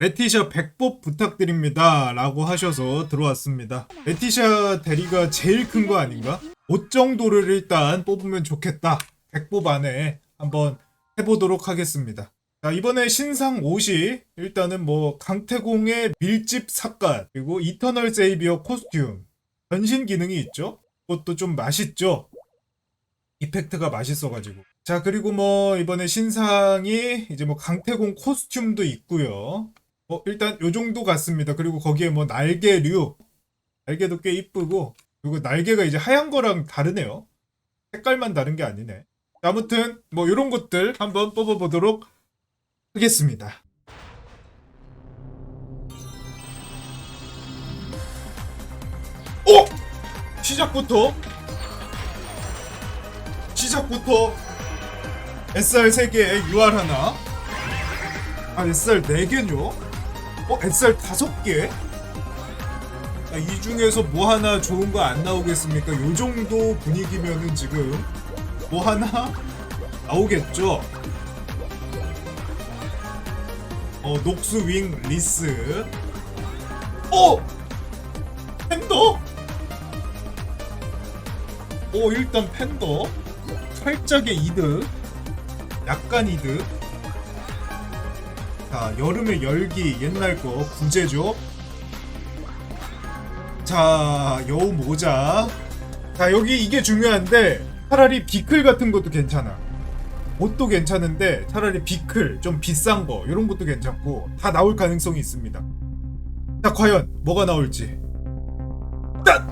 레티샤 백법 부탁드립니다. 라고 하셔서 들어왔습니다. 레티샤 대리가 제일 큰 거 아닌가? 옷 정도를 일단 뽑으면 좋겠다. 백법 안에 한번 해보도록 하겠습니다. 자, 이번에 신상 옷이 일단은 뭐 강태공의 밀집 삭갓 그리고 이터널 세이비어 코스튬 변신 기능이 있죠. 그것도 좀 맛있죠. 이펙트가 맛있어가지고. 자, 그리고 뭐, 이번에 신상이 이제 뭐 강태공 코스튬도 있고요. 어, 일단 요 정도 같습니다. 그리고 거기에 뭐 날개류. 날개도 꽤 이쁘고. 그리고 날개가 이제 하얀 거랑 다르네요. 색깔만 다른 게 아니네. 아무튼, 뭐, 요런 것들 한번 뽑아보도록 하겠습니다. 어! 시작부터 시작부터 SR 3개에 UR 하나 아 SR 4개뇨? 어 SR 5개? 아, 이 중에서 뭐 하나 좋은 거 안 나오겠습니까? 요 정도 분위기면은 지금 뭐 하나 나오겠죠? 어 녹스 윙 리스 어! 팬더? 오 일단 팬더 살짝의 이득 약간 이득 자 여름의 열기 옛날 거 구제죠? 자 여우 모자. 자 여기 이게 중요한데 차라리 비클 같은 것도 괜찮아. 옷도 괜찮은데 차라리 비클 좀 비싼 거 이런 것도 괜찮고 다 나올 가능성이 있습니다. 자 과연 뭐가 나올지. 딱!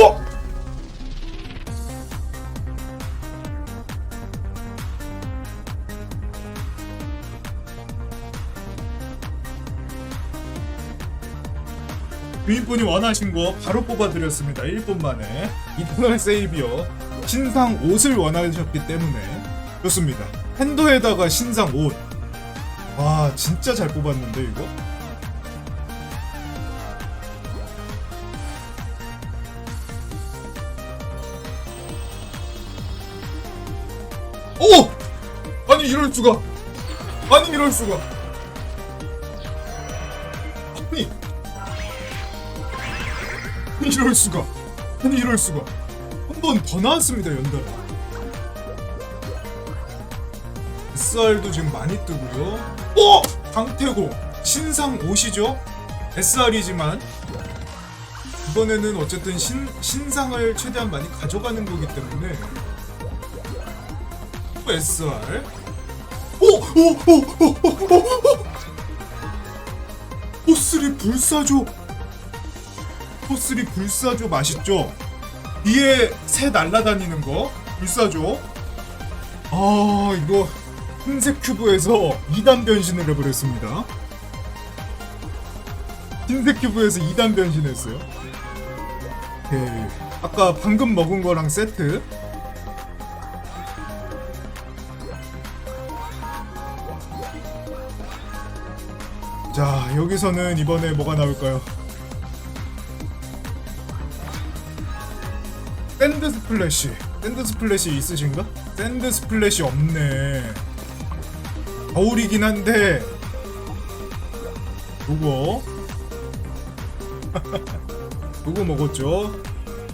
어! 주인분이 원하신 거 바로 뽑아드렸습니다. 1분 만에. 이터널 세이비어. 신상 옷을 원하셨기 때문에. 좋습니다. 핸더에다가 신상 옷. 와, 진짜 잘 뽑았는데, 이거? 오! 아니, 이럴 수가. 아니, 이럴 수가. 아니 이럴 수가 아니 이럴 수가 한 번 더 나왔습니다 연달아 SR도 지금 많이 뜨고요 어! 강태고 신상 옷이죠 SR이지만 이번에는 어쨌든 신, 신상을 최대한 많이 가져가는 거기 때문에 또 SR 오! 오! 오! 오! 오! 오! 보스리 불사조 포스리 불사조 맛있죠? 위에 새 날라다니는 거? 불사조? 아 이거 흰색 큐브에서 2단 변신을 해버렸습니다. 흰색 큐브에서 2단 변신했어요. 오케이. 아까 방금 먹은 거랑 세트. 자 여기서는 이번에 뭐가 나올까요? 샌드 스플래시. 샌드 스플래시 있으신가? 샌드 스플래시 없네. 겨울이긴 한데. 요거. 요거 먹었죠?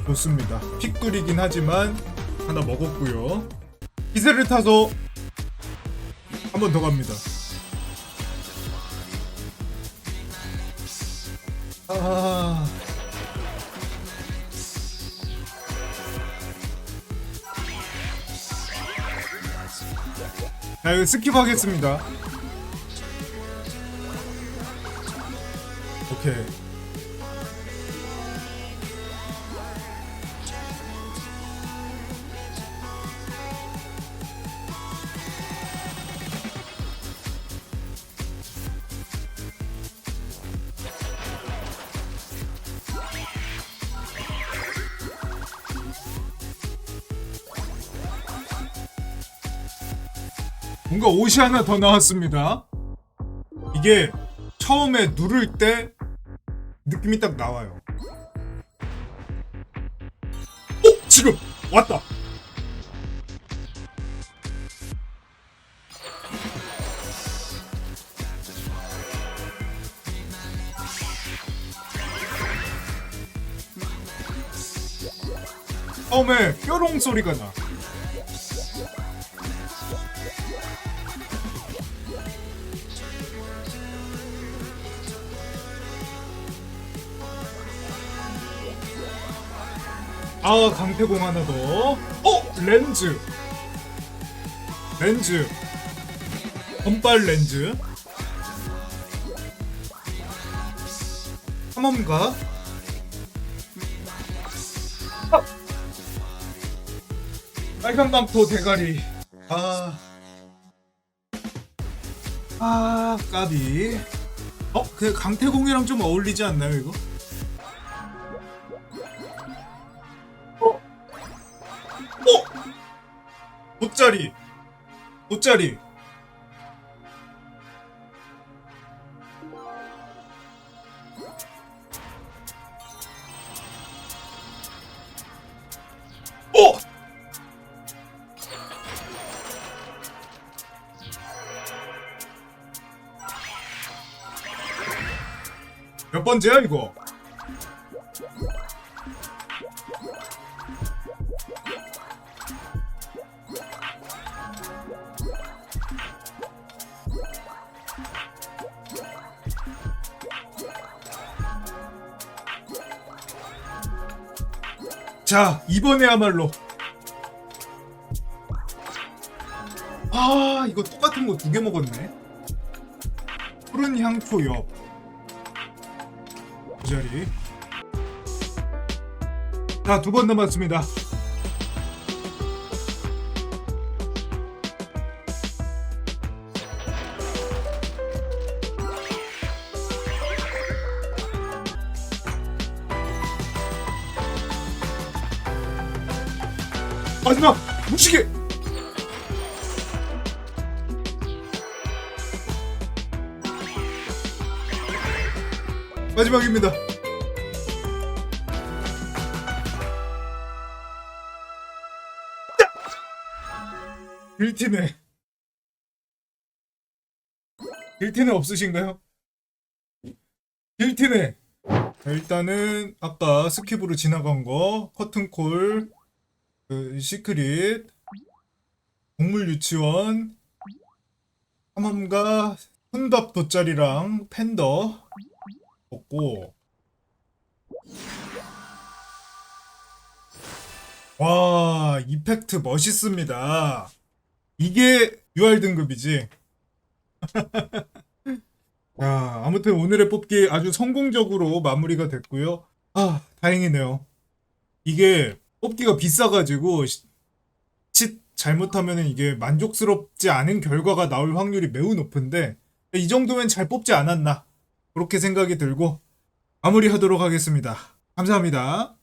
좋습니다. 픽돌이긴 하지만 하나 먹었고요. 기세를 타서 한 번 더 갑니다. 아... 자, 이거 스킵하겠습니다. 오케이. 뭔가 옷이 하나 더 나왔습니다. 이게 처음에 누를 때 느낌이 딱 나와요. 어? 지금 왔다. 처음에 뾰롱 소리가 나. 아 강태공 하나 더. 어 렌즈. 렌즈. 건빨 렌즈. 탐험가. 빨간 망토 대가리. 아. 아, 까비. 어, 그 강태공이랑 좀 어울리지 않나요, 이거? 돗자리. 돗자리. 어! 몇 번째야 이거? 자 이번에야말로 아 이거 똑같은 거 두 개 먹었네 푸른 향초 옆이 자리. 자, 두 번 남았습니다. 마지막 무시개. 마지막입니다. 빌티네. 빌티네 없으신가요? 빌티네. 자, 일단은 아까 스킵으로 지나간 거 커튼콜, 그 시크릿, 동물 유치원, 탐험가, 혼밥 돗자리랑 팬더 먹고 와 이펙트 멋있습니다. 이게 UR 등급이지. 야, 아무튼 오늘의 뽑기 아주 성공적으로 마무리가 됐고요. 아, 다행이네요. 이게 뽑기가 비싸가지고 시- 칫 잘못하면 이게 만족스럽지 않은 결과가 나올 확률이 매우 높은데 이 정도면 잘 뽑지 않았나 그렇게 생각이 들고 마무리하도록 하겠습니다. 감사합니다.